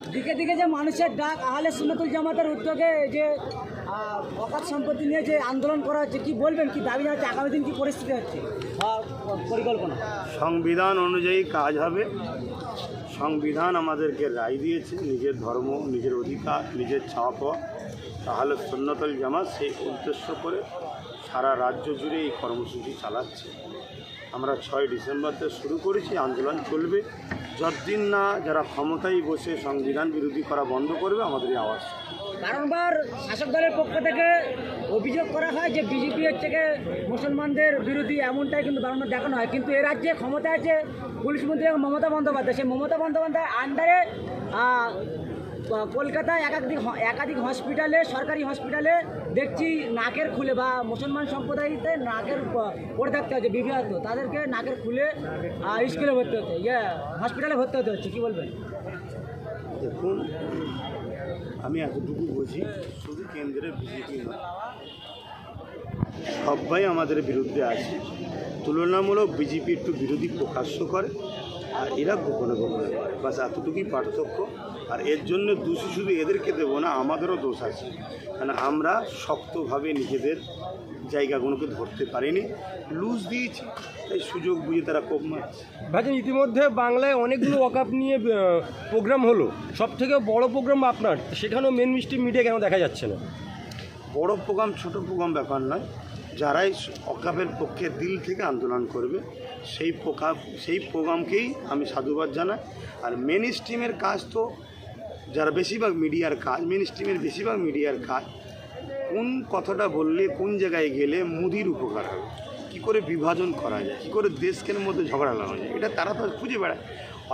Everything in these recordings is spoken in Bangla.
দিকে দিকে যে মানুষের ডাক, আহলে সুন্নতুল জামাতের উদ্যোগে যে অকাত সম্পত্তি নিয়ে যে আন্দোলন করা হচ্ছে, কি বলবেন, কি দাবি জানাচ্ছে, আগামী দিন কি পরিস্থিতি হচ্ছে পরিকল্পনা? সংবিধান অনুযায়ী কাজ হবে। সংবিধান আমাদেরকে রায় দিয়েছে, নিজের ধর্ম, নিজের অধিকার, নিজের পাওয়া তাহলে সন্ন্যতল জামাত সেই উদ্দেশ্য করে সারা রাজ্য জুড়ে এই কর্মসূচি চালাচ্ছে। আমরা ছয় ডিসেম্বরতে শুরু করেছি, আন্দোলন চলবে। যতদিন না যারা ক্ষমতায় বসে সংবিধান বিরোধী করা বন্ধ করবে, আমাদের এই আওয়াজ। বারংবার শাসক দলের পক্ষ থেকে অভিযোগ করা হয় যে বিজেপি হচ্ছে গিয়ে মুসলমানদের বিরোধী এমনটাই কিন্তু বারংবার দেখানো হয়। কিন্তু এ রাজ্যে ক্ষমতা আছে পুলিশ মন্ত্রী মমতা বন্দ্যোপাধ্যায়। সেই মমতা বন্দ্যোপাধ্যায় আন্ডারে কলকাতায় একাধিক একাধিক হসপিটালে সরকারি হসপিটালে দেখছি নাকের খুলে বা মুসলমান সম্প্রদায়তে নাকের পড়ে থাকতে হচ্ছে, বিভ্রান্ত। তাদেরকে নাকের খুলে স্কুলে ভর্তি হতে ইয়ে হসপিটালে ভর্তি হতে হচ্ছে, কী বলবেন? দেখুন, আমি এতটুকু বুঝি, শুধু কেন্দ্রের বিজেপি সবাই আমাদের বিরুদ্ধে আছে। তুলনামূলক বিজেপি একটু বিরোধী প্রকাশ্য করে আর এরা গোপনে গোপনে করে। বাস এতটুকুই পার্থক্য। আর এর জন্য দোষী শুধু এদেরকে দেবো না আমাদেরও দোষ আছে। কারণ আমরা শক্তভাবে নিজেদের জায়গাগুলোকে ধরতে পারিনি লুজ দিয়েছি। তাই সুযোগ বুঝে তারা কোপ মারছে। ইতিমধ্যে বাংলায় অনেকগুলো ওয়াকআপ নিয়ে প্রোগ্রাম হলো। সব থেকে বড় প্রোগ্রাম আপনার? সেখানেও মেন মিষ্টি মিডিয়া কেন দেখা যাচ্ছে না? বড় প্রোগ্রাম ছোট প্রোগ্রাম ব্যাপার নয়। যারাই অকাপের পক্ষে দিল থেকে আন্দোলন করবে, সেই প্রোকা সেই প্রোগ্রামকেই আমি সাধুবাদ জানাই। আর মেন স্ট্রিমের কাজ তো যারা বেশিরভাগ মিডিয়ার কাজ মেন স্ট্রিমের বেশিরভাগ মিডিয়ার কাজ, কোন কথাটা বললে, কোন জায়গায় গেলে মুদির উপকার হবে? কী করে বিভাজন করা যায়? কী করে দেশকের মধ্যে ঝগড়া লাগানো যায়? এটা তারা তো খুঁজে বেড়ায়।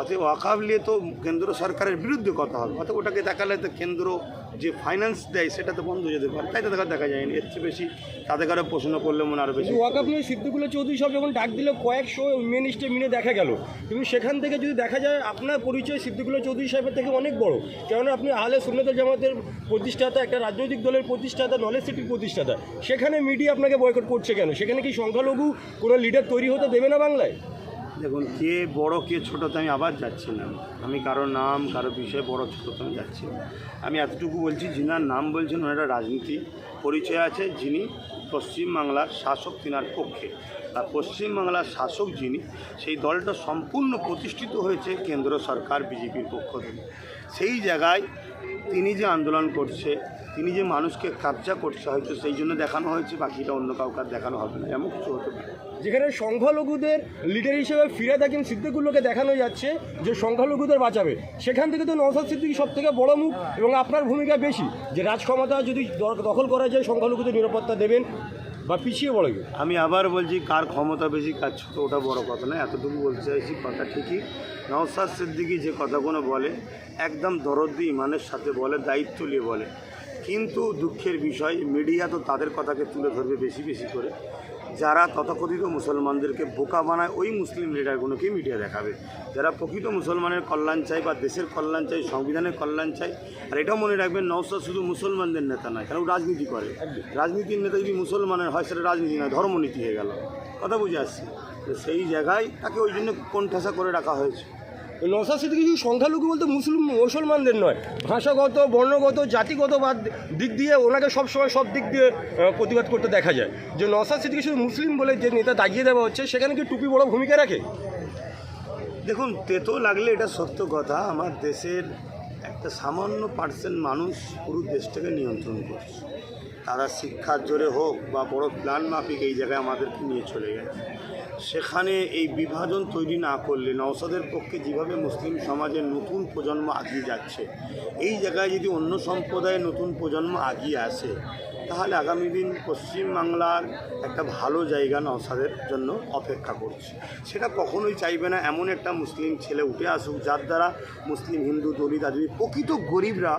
অতএব ওয়াকাব নিয়ে তো কেন্দ্র সরকারের বিরুদ্ধে কথা হবে। অতএব ওটাকে দেখালে তো কেন্দ্র যে ফাইন্যান্স দেয়, সেটা তো বন্ধ হয়ে যেতে পারে। তাই তো দেখা দেখা যায়নি। এর চেয়ে বেশি তাদের কারও প্রশ্ন করলে মনে আরও বেশি ওয়াকাফ নিয়ে সিদ্দিকুল্লাহ চৌধুরী সব যখন ডাক দিল কয়েকশো মেন স্ট্রিম মিলে দেখা গেল। কিন্তু সেখান থেকে যদি দেখা যায়, আপনার পরিচয় সিদ্দিকুল্লাহ চৌধুরী সাহেবের থেকে অনেক বড়। কেননা আপনি আহলে সুন্নতুল জামাতের প্রতিষ্ঠাতা, একটা রাজনৈতিক দলের প্রতিষ্ঠাতা নলেজ সিটির প্রতিষ্ঠাতা। সেখানে মিডিয়া আপনাকে বয়কট করছে কেন? সেখানে কি সংখ্যালঘু কোনো লিডার তৈরি হতে দেবে না বাংলায়? দেখুন, কে বড়, কে ছোটো তো আমি আবার যাচ্ছি না। আমি কারও নাম, কারও বিষয়ে বড়, ছোটো তো আমি যাচ্ছি না। আমি এতটুকু বলছি, যিনার নাম বলছেন, ওনারা রাজনীতি পরিচয় আছে, যিনি পশ্চিমবাংলার শাসক তিনার পক্ষে। আর পশ্চিমবাংলার শাসক যিনি, সেই দলটা সম্পূর্ণ প্রতিষ্ঠিত হয়েছে কেন্দ্র সরকার, বিজেপির পক্ষ থেকে। সেই জায়গায় তিনি যে আন্দোলন করছে, তিনি যে মানুষকে কাবজা করছে, হয়তো সেই জন্য দেখানো হয়েছে, বাকিটা অন্য কাউকে দেখানো হবে না, এমন কিছু হতে পারে। যেখানে সংখ্যালঘুদের লিডার হিসেবে ফিরে থাকেন সিদ্দিকুল্লোকে দেখানো যাচ্ছে যে সংখ্যালঘুদের বাঁচাবে। সেখান থেকে তো নওসাদ সিদ্দিকি সব থেকে বড় মুখ এবং আপনার ভূমিকা বেশি, যে রাজক্ষমতা যদি দখল করা যায়, সংখ্যালঘুদের নিরাপত্তা দেবেন বা পিছিয়ে পড়বে আমি আবার বলছি, কার ক্ষমতা বেশি, কার ছোটো, ওটা বড় কথা নয়, এতটুকু বলতে চাইছি, কথা ঠিকই। নওসাদ সিদ্দিকি যে কথাগুলো বলে, একদম দরদি ইমানের সাথে বলে, দায়িত্ব নিয়ে বলে। কিন্তু দুঃখের বিষয় মিডিয়া তো তাদের কথাকে তুলে ধরবে বেশি বেশি করে। যারা তথাকথিত মুসলমানদেরকে বোকা বানায় ওই মুসলিম লিডারগুলোকেই মিডিয়া দেখাবে। যারা প্রকৃত মুসলমানের কল্যাণ চাই বা দেশের কল্যাণ চাই সংবিধানের কল্যাণ চাই আর এটাও মনে রাখবেন নওসাদ শুধু মুসলমানদের নেতা নয় কারণ রাজনীতি করে। রাজনীতির নেতা যদি মুসলমানের হয় সেটা রাজনীতি নয় ধর্মনীতি হয়ে গেল। কথা বুঝে আসছি। তো সেই জায়গায় তাকে ওই জন্য কোন কোণঠাসা করে রাখা হয়েছে। নওসাদ সিদ্দিকি শুধু সংখ্যালঘু বলতে মুসলিম, মুসলমানদের নয়, ভাষাগত, বর্ণগত, জাতিগত বাদ দিক দিয়ে ওনাকে সবসময় সব দিক দিয়ে প্রতিবাদ করতে দেখা যায়। যে নওসাদ সিদ্দিকি শুধু মুসলিম বলে যে নেতা দাগিয়ে দেওয়া হচ্ছে, সেখানে কি টুপি বড় ভূমিকা রাখে? দেখুন তেতো লাগলে এটা সত্য কথা, আমার দেশের একটা সামান্য পার্সেন্ট মানুষ পুরো দেশটাকে নিয়ন্ত্রণ করছে। তারা শিক্ষার জোরে হোক বা বড় প্ল্যান মাফিক এই জায়গায় আমাদেরকে নিয়ে চলে গেছে। সেখানে এই বিভাজন তৈরি না করলে নওসাদের পক্ষে যেভাবে মুসলিম সমাজের নতুন প্রজন্ম আগিয়ে যাচ্ছে, এই জায়গায় যদি অন্য সম্প্রদায়ের নতুন প্রজন্ম আগিয়ে আসে, তাহলে আগামী দিন পশ্চিমবাংলার একটা ভালো জায়গা নওসাদের জন্য অপেক্ষা করছে। সেটা কখনোই চাইবে না, এমন একটা মুসলিম ছেলে উঠে আসুক, যার দ্বারা মুসলিম হিন্দু দলিত আদমি প্রকৃত গরিবরা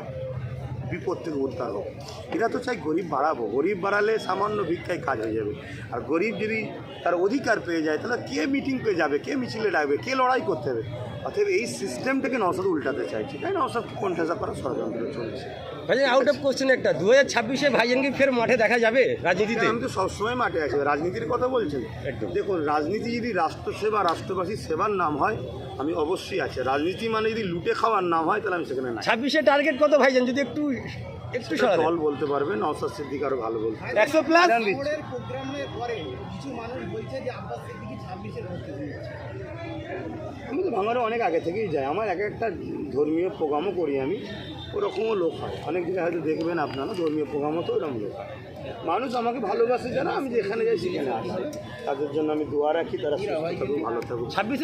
বিপদ থেকে উদ্ধার হোক। এরা তো চাই গরিব বাড়াবো। গরিব বাড়ালে সামান্য ভিক্ষায় কাজ হয়ে যাবে। আর গরিব যদি তার অধিকার পেয়ে যায়, তাহলে কে মিটিং পেয়ে যাবে? কে মিছিলে ডাকবে? কে লড়াই করতে হবে? অতএব এই সিস্টেমটাকে নওসাদ উল্টাতে চাইছে। তাই নওসাদকে কোণঠাসা করা ষড়যন্ত্র চলছে। ভাইজান আউট অফ কোশ্চেন একটা। দু হাজার ছাব্বিশে ভাইজানকে ফের মাঠে দেখা যাবে রাজনীতিতে? আমি তো সবসময় মাঠে আছি। রাজনীতির কথা বলছেন। দেখুন রাজনীতি যদি রাষ্ট্রসেবা রাষ্ট্রবাসী সেবার নাম হয় আমি অবশ্যই আছে। রাজনীতি মানে যদি লুটে খাওয়ার নাম হয় তাহলে আমি সেখানে নাই। ছাব্বিশে টার্গেট কত ভাইজান? যদি একটু একটু দল বলতে পারবে নওসাদ সিদ্দিক আরও ভালো বলতে একশো প্লাস প্রোগ্রামের পরে কিছু মানুষ বলছে যে আব্বাস সিদ্দিকি ছাব্বিশের ভোট দিতে যাচ্ছে। আমি তো ভাঙারে অনেক আগে থেকেই যাই। আমার এক একটা ধর্মীয় প্রোগ্রামও করি আমি ওরকমও লোক হয়। অনেক জায়গায় হয়তো দেখবেন আপনারা ধর্মীয় প্রোগ্রামও তো ওরকম লোক হয়। মানুষ আমাকে ভালোবাসে যারা আমি যেখানে যাই সেখানে আসে। তাদের জন্য আমি দোয়া রাখি তারা ভালো থাকুক। ছাব্বিশে